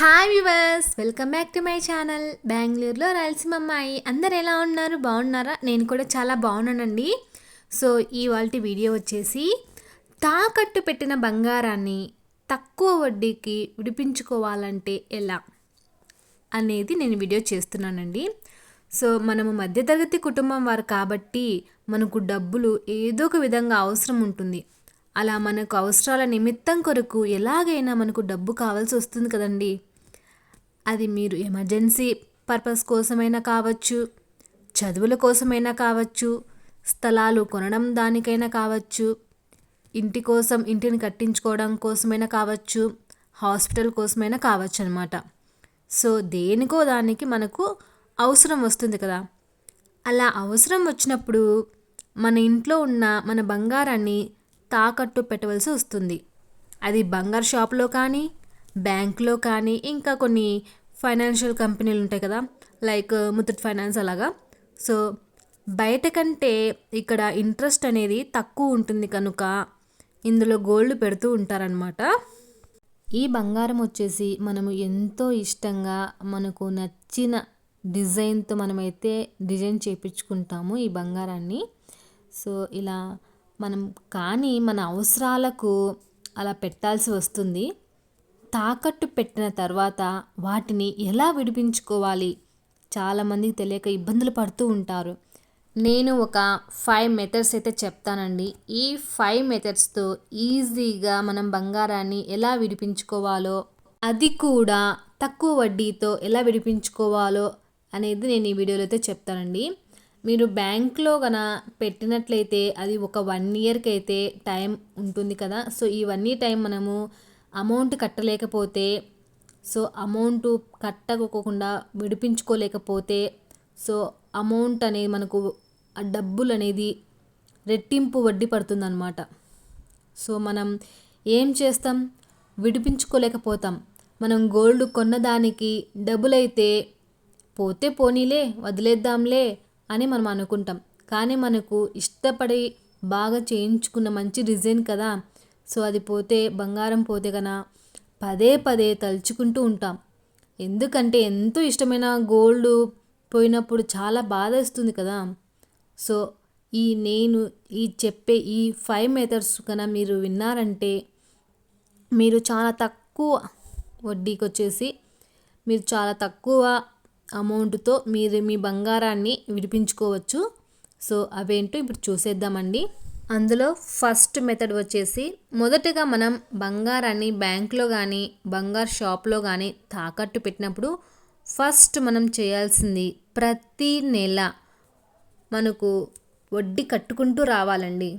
Hi viewers welcome back to my channel బెంగళూరులో రాయలసీమ అమ్మాయి అందరు ఎలా ఉన్నారు బాగున్నారా నేను కూడా చాలా బాగున్నానండి సో ఇవాళ వీడియో వచ్చేసి తాకట్టు పెట్టిన బంగారాన్ని తక్కువ వడ్డీకి విడిపించుకోవాలంటే ఎలా అనేది నేను వీడియో చేస్తున్నానండి. సో మనము మధ్యతరగతి కుటుంబం వారు కాబట్టి మనకు డబ్బులు ఏదో ఒక విధంగా అవసరం ఉంటుంది. అలా మనకు అవసరాల నిమిత్తం కొరకు ఎలాగైనా మనకు డబ్బు కావాల్సి వస్తుంది కదండి. అది మీరు ఎమర్జెన్సీ పర్పస్ కోసమైనా కావచ్చు చదువుల కోసమైనా కావచ్చు స్థలాలు కొనడం దానికైనా కావచ్చు ఇంటి కోసం ఇంటిని కట్టించుకోవడం కోసమైనా కావచ్చు హాస్పిటల్ కోసమైనా కావచ్చు అనమాట సో దేనికో దానికి మనకు అవసరం వస్తుంది కదా. అలా అవసరం వచ్చినప్పుడు మన ఇంట్లో ఉన్న మన బంగారాన్ని తాకట్టు పెట్టవలసి వస్తుంది. అది బంగారు షాప్లో కానీ బ్యాంక్లో కానీ ఇంకా కొన్ని ఫైనాన్షియల్ కంపెనీలు ఉంటాయి కదా లైక్ uh, ముత్తూట్ ఫైనాన్స్ అలాగా. సో బయట కంటే ఇక్కడ ఇంట్రెస్ట్ అనేది తక్కువ ఉంటుంది కనుక ఇందులో గోల్డ్ పెడుతూ ఉంటారనమాట ఈ బంగారం వచ్చేసి మనము ఎంతో ఇష్టంగా మనకు నచ్చిన డిజైన్తో మనమైతే డిజైన్ చేయించుకుంటాము ఈ బంగారాన్ని. సో ఇలా మనం కానీ మన అవసరాలకు అలా పెట్టాల్సి వస్తుంది. తాకట్టు పెట్టిన తర్వాత వాటిని ఎలా విడిపించుకోవాలి? చాలామందికి తెలియక ఇబ్బందులు పడుతూ ఉంటారు. నేను ఒక ఫైవ్ మెథడ్స్ అయితే చెప్తానండి. ఈ ఫైవ్ మెథడ్స్తో ఈజీగా మనం బంగారాన్ని ఎలా విడిపించుకోవాలో అది కూడా తక్కువ వడ్డీతో ఎలా విడిపించుకోవాలో అనేది నేను ఈ వీడియోలో అయితే చెప్తానండి. మీరు బ్యాంక్లో గన పెట్టినట్లయితే అది ఒక వన్ ఇయర్కి అయితే టైం ఉంటుంది కదా. సో ఈ వన్ ఇయర్ టైం మనము అమౌంట్ కట్టలేకపోతే సో అమౌంట్ కట్టకోకుండా విడిపించుకోలేకపోతే సో అమౌంట్ అనేది మనకు ఆ డబ్బులు అనేది రెట్టింపు వడ్డీ పడుతుందన్నమాట. సో మనం ఏం చేస్తాం? విడిపించుకోలేకపోతాం. మనం గోల్డ్ కొన్నదానికి డబ్బులైతే పోతే పోనీలే వదిలేద్దాంలే అని మనం అనుకుంటాం. కానీ మనకు ఇష్టపడి బాగా చేయించుకున్న మంచి డిజైన్ కదా సో అది పోతే బంగారం పోతే కన పదే పదే తలుచుకుంటూ ఉంటాం. ఎందుకంటే ఎంతో ఇష్టమైన గోల్డ్ పోయినప్పుడు చాలా బాధ వస్తుంది కదా. సో ఈ నేను ఈ చెప్పే ఈ ఫైవ్ మెథడ్స్ కన్నా మీరు విన్నారంటే మీరు చాలా తక్కువ వడ్డీకి వచ్చేసి మీరు చాలా తక్కువ అమౌంట్తో మీరు మీ బంగారాన్ని విడిపించుకోవచ్చు. సో అవేంటో ఇప్పుడు చూసేద్దామండి. అందులో ఫస్ట్ మెథడ్ వచ్చేసి మొదటగా మనం బంగారాన్ని బ్యాంక్లో కానీ బంగారు షాప్లో కానీ తాకట్టు పెట్టినప్పుడు ఫస్ట్ మనం చేయాల్సింది ప్రతి నెల మనకు వడ్డీ కట్టుకుంటూ రావాలండి.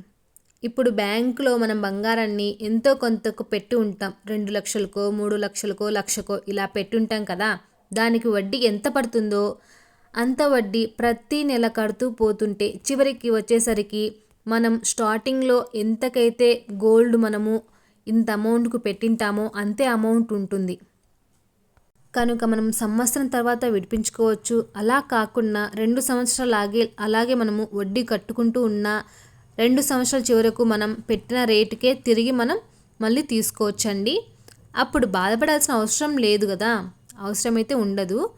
ఇప్పుడు బ్యాంకులో మనం బంగారాన్ని ఎంతో కొంతకు పెట్టి ఉంటాం. రెండు లక్షలకో మూడు లక్షలకో లక్షకో ఇలా పెట్టి ఉంటాం కదా. దానికి వడ్డీ ఎంత పడుతుందో అంత వడ్డీ ప్రతి నెల కడుతూ పోతుంటే చివరికి వచ్చేసరికి మనం స్టార్టింగ్లో ఎంతకైతే గోల్డ్ మనము ఇంత అమౌంట్కు పెట్టింటామో అంతే అమౌంట్ ఉంటుంది. కనుక మనం సంవత్సరం తర్వాత విడిపించుకోవచ్చు. అలా కాకుండా రెండు సంవత్సరాలు ఆగే అలాగే మనము వడ్డీ కట్టుకుంటూ ఉన్నా రెండు సంవత్సరాల చివరకు మనం పెట్టిన రేటుకే తిరిగి మనం మళ్ళీ తీసుకోవచ్చండి. అప్పుడు బాధపడాల్సిన అవసరం లేదు కదా. అవసరమైతే ఉండదు.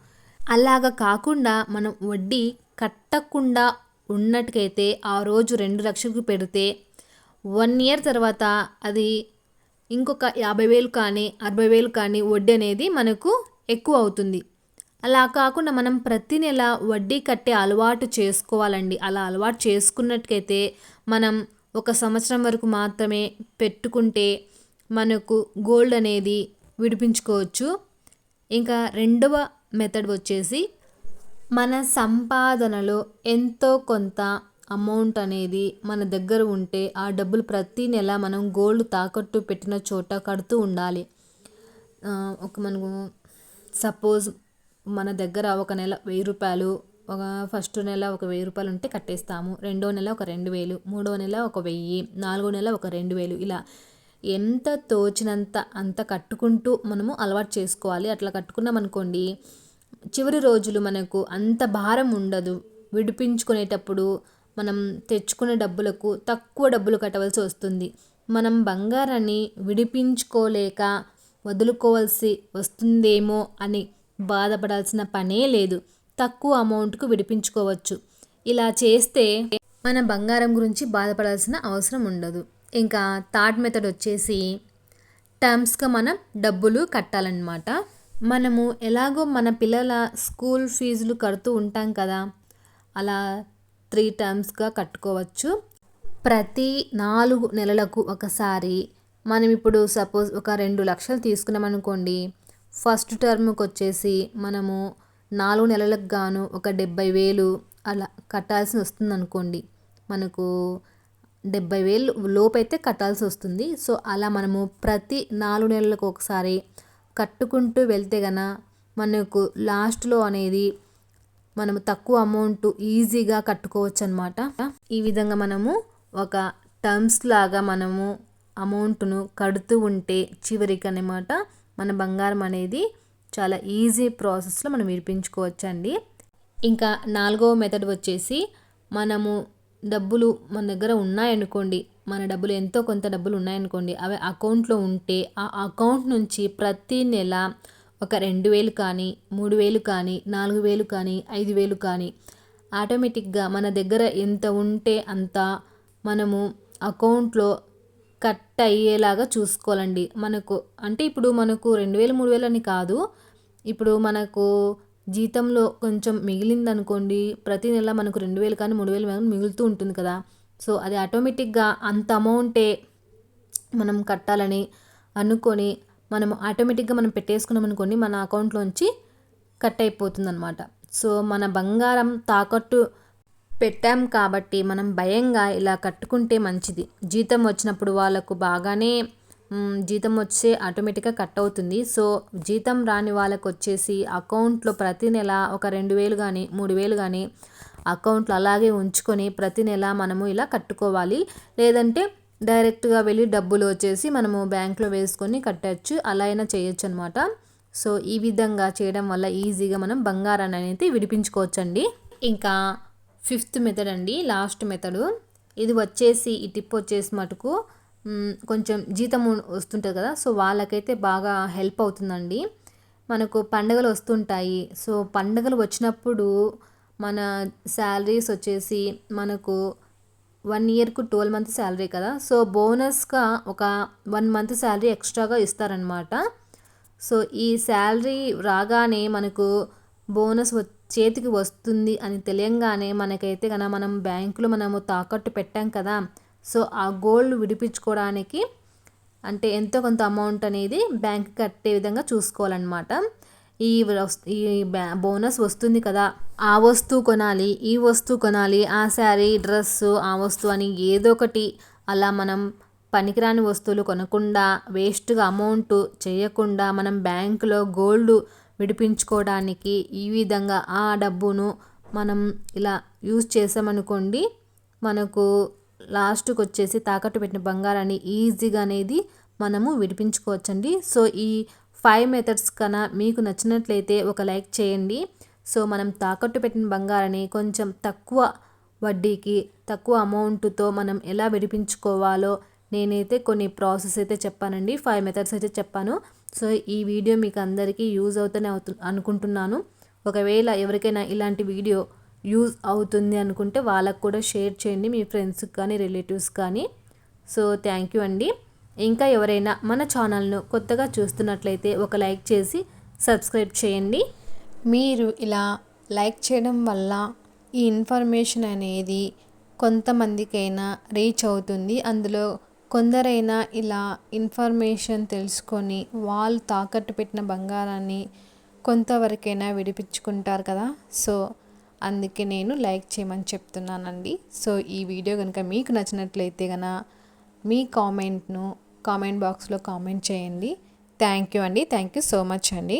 అలాగ కాకుండా మనం వడ్డీ కట్టకుండా ఉన్నట్టుకైతే ఆ రోజు రెండు లక్షలకు పెడితే వన్ ఇయర్ తర్వాత అది ఇంకొక యాభై వేలు కానీ అరవై వేలు కానీ వడ్డీ అనేది మనకు ఎక్కువ అవుతుంది. అలా కాకుండా మనం ప్రతి నెల వడ్డీ కట్టే అలవాటు చేసుకోవాలండి. అలా అలవాటు చేసుకున్నట్టుకైతే మనం ఒక సంవత్సరం వరకు మాత్రమే పెట్టుకుంటే మనకు గోల్డ్ అనేది విడిపించుకోవచ్చు. ఇంకా రెండవ మెథడ్ వచ్చేసి మన సంపాదనలో ఎంతో కొంత అమౌంట్ అనేది మన దగ్గర ఉంటే ఆ డబ్బులు ప్రతి నెల మనం గోల్డ్ తాకట్టు పెట్టిన చోట కడుతూ ఉండాలి. ఒక మనకు సపోజ్ మన దగ్గర ఒక నెల వెయ్యి రూపాయలు ఒక ఫస్ట్ నెల ఒక వెయ్యి రూపాయలు ఉంటే కట్టేస్తాము. రెండో నెల ఒక రెండు వేలు మూడో నెల ఒక వెయ్యి నాలుగో నెల ఒక రెండు వేలు. ఇలా ఎంత తోచినంత అంత కట్టుకుంటూ మనము అలవాటు చేసుకోవాలి. అట్లా కట్టుకున్నాం అనుకోండి చివరి రోజులు మనకు అంత భారం ఉండదు. విడిపించుకునేటప్పుడు మనం తెచ్చుకున్న డబ్బులకు తక్కువ డబ్బులు కట్టవలసి వస్తుంది. మనం బంగారాన్ని విడిపించుకోలేక వదులుకోవాల్సి వస్తుందేమో అని బాధపడాల్సిన పనే లేదు. తక్కువ అమౌంట్కు విడిపించుకోవచ్చు. ఇలా చేస్తే మన బంగారం గురించి బాధపడాల్సిన అవసరం ఉండదు. ఇంకా థర్డ్ మెథడ్ వచ్చేసి టర్మ్స్గా మనం డబ్బులు కట్టాలన్నమాట. మనము ఎలాగో మన పిల్లల స్కూల్ ఫీజులు కడుతూ ఉంటాం కదా అలా త్రీ టర్మ్స్గా కట్టుకోవచ్చు. ప్రతి నాలుగు నెలలకు ఒకసారి మనం ఇప్పుడు సపోజ్ ఒక రెండు లక్షలు తీసుకున్నాం అనుకోండి ఫస్ట్ టర్మ్కి వచ్చేసి మనము నాలుగు నెలలకు గాను ఒక డెబ్బై వేలు అలా కట్టాల్సి వస్తుంది అనుకోండి. మనకు డెబ్బై వేలు లోపైతే కట్టాల్సి వస్తుంది. సో అలా మనము ప్రతి నాలుగు నెలలకు ఒకసారి కట్టుకుంటూ వెళ్తే గన మనకు లాస్ట్లో అనేది మనము తక్కువ అమౌంట్ ఈజీగా కట్టుకోవచ్చు అనమాట ఈ విధంగా మనము ఒక టర్మ్స్ లాగా మనము అమౌంట్ను కడుతూ ఉంటే చివరికి అనమాట మన బంగారం అనేది చాలా ఈజీ ప్రాసెస్లో మనం విడిపించుకోవచ్చు అండి ఇంకా నాలుగవ మెథడ్ వచ్చేసి మనము డబ్బులు మన దగ్గర ఉన్నాయనుకోండి మన డబ్బులు ఎంతో కొంత డబ్బులు ఉన్నాయనుకోండి అవి అకౌంట్లో ఉంటే ఆ అకౌంట్ నుంచి ప్రతి నెల ఒక రెండు వేలు కానీ మూడు వేలు కానీ నాలుగు వేలు కానీ ఐదు వేలు కానీ ఆటోమేటిక్గా మన దగ్గర ఎంత ఉంటే అంత మనము అకౌంట్లో కట్ అయ్యేలాగా చూసుకోవాలండి. మనకు అంటే ఇప్పుడు మనకు రెండు వేలు మూడు వేలు అని కాదు. ఇప్పుడు మనకు జీతంలో కొంచెం మిగిలిందనుకోండి ప్రతి నెల మనకు రెండు వేలు కానీ మూడు వేలు కానీ మిగులుతూ ఉంటుంది కదా. సో అది ఆటోమేటిక్గా అంత అమౌంటే మనం కట్టాలని అనుకొని మనం ఆటోమేటిక్గా మనం పెట్టేసుకున్నాం అనుకోండి మన అకౌంట్లోంచి కట్ అయిపోతుంది అనమాట సో మన బంగారం తాకట్టు పెట్టాం కాబట్టి మనం భయంగా ఇలా కట్టుకుంటే మంచిది. జీతం వచ్చినప్పుడు వాళ్ళకు బాగానే జీతం వచ్చే ఆటోమేటిక్గా కట్ అవుతుంది. సో జీతం రాని వాళ్ళకు వచ్చేసి అకౌంట్లో ప్రతి నెల ఒక రెండు వేలు కానీ మూడు వేలు కానీ అకౌంట్లో అలాగే ఉంచుకొని ప్రతి నెల మనము ఇలా కట్టుకోవాలి. లేదంటే డైరెక్ట్గా వెళ్ళి డబ్బులు వచ్చేసి మనము బ్యాంక్లో వేసుకొని కట్టచ్చు. అలా అయినా చేయొచ్చు అనమాట సో ఈ విధంగా చేయడం వల్ల ఈజీగా మనం బంగారాన్ని అనేది విడిపించుకోవచ్చండి. ఇంకా ఫిఫ్త్ మెథడ్ అండి లాస్ట్ మెథడు. ఇది వచ్చేసి ఈ టిప్ వచ్చేసి మటుకు కొంచెం జీతం వస్తుంటుంది కదా సో వాళ్ళకైతే బాగా హెల్ప్ అవుతుందండి. మనకు పండుగలు వస్తుంటాయి. సో పండుగలు వచ్చినప్పుడు మన శాలరీస్ వచ్చేసి మనకు వన్ ఇయర్కు ట్వెల్వ్ మంత్ శాలరీ కదా. సో బోనస్గా ఒక వన్ మంత్ శాలరీ ఎక్స్ట్రాగా ఇస్తారనమాట సో ఈ శాలరీ రాగానే మనకు బోనస్ చేతికి వస్తుంది అని తెలియంగానే మనకైతే కనుక మనం బ్యాంకులో మనము తాకట్టు పెట్టాం కదా. సో ఆ గోల్డ్ విడిపించుకోవడానికి అంటే ఎంతో కొంత అమౌంట్ అనేది బ్యాంక్ కట్టే విధంగా చూసుకోవాలన్నమాట. ఈ ఈ బోనస్ వస్తుంది కదా ఆ వస్తువు కొనాలి ఈ వస్తువు కొనాలి ఆ శారీ డ్రెస్సు ఆ వస్తువు అని ఏదో ఒకటి అలా మనం పనికిరాని వస్తువులు కొనకుండా వేస్ట్గా అమౌంట్ చేయకుండా మనం బ్యాంకులో గోల్డ్ విడిపించుకోవడానికి ఈ విధంగా ఆ డబ్బును మనం ఇలా యూజ్ చేసామనుకోండి మనకు లాస్ట్కి వచ్చేసి తాకట్టు పెట్టిన బంగారాన్ని ఈజీగా అనేది మనము విడిపించుకోవచ్చండి. సో ఈ ఫైవ్ మెథడ్స్ కన్నా మీకు నచ్చినట్లయితే ఒక లైక్ చేయండి. సో మనం తాకట్టు పెట్టిన బంగారాన్ని కొంచెం తక్కువ వడ్డీకి తక్కువ అమౌంట్తో మనం ఎలా విడిపించుకోవాలో నేనైతే కొన్ని ప్రాసెస్ అయితే చెప్పానండి. ఫైవ్ మెథడ్స్ అయితే చెప్పాను. సో ఈ వీడియో మీకు అందరికీ యూజ్ అవుతూనే అవుతు అనుకుంటున్నాను. ఒకవేళ ఎవరికైనా ఇలాంటి వీడియో యూజ్ అవుతుంది అనుకుంటే వాళ్ళకు కూడా షేర్ చేయండి. మీ ఫ్రెండ్స్కి కానీ రిలేటివ్స్ కానీ. సో థ్యాంక్ యూ అండి. ఇంకా ఎవరైనా మన ఛానల్ను కొత్తగా చూస్తున్నట్లయితే ఒక లైక్ చేసి సబ్స్క్రైబ్ చేయండి. మీరు ఇలా లైక్ చేయడం వల్ల ఈ ఇన్ఫర్మేషన్ అనేది కొంతమందికైనా రీచ్ అవుతుంది. అందులో కొందరైనా ఇలా ఇన్ఫర్మేషన్ తెలుసుకొని వాళ్ళు తాకట్టు పెట్టిన బంగారాన్ని కొంతవరకైనా విడిపించుకుంటారు కదా. సో అందుకే నేను లైక్ చేయమని చెప్తున్నానండి. సో ఈ వీడియో కనుక మీకు నచ్చినట్లయితే కనుక మీ కామెంట్ను కామెంట్ బాక్స్లో కామెంట్ చేయండి. థ్యాంక్ యూ అండి. థ్యాంక్ యూ సో మచ్ అండి.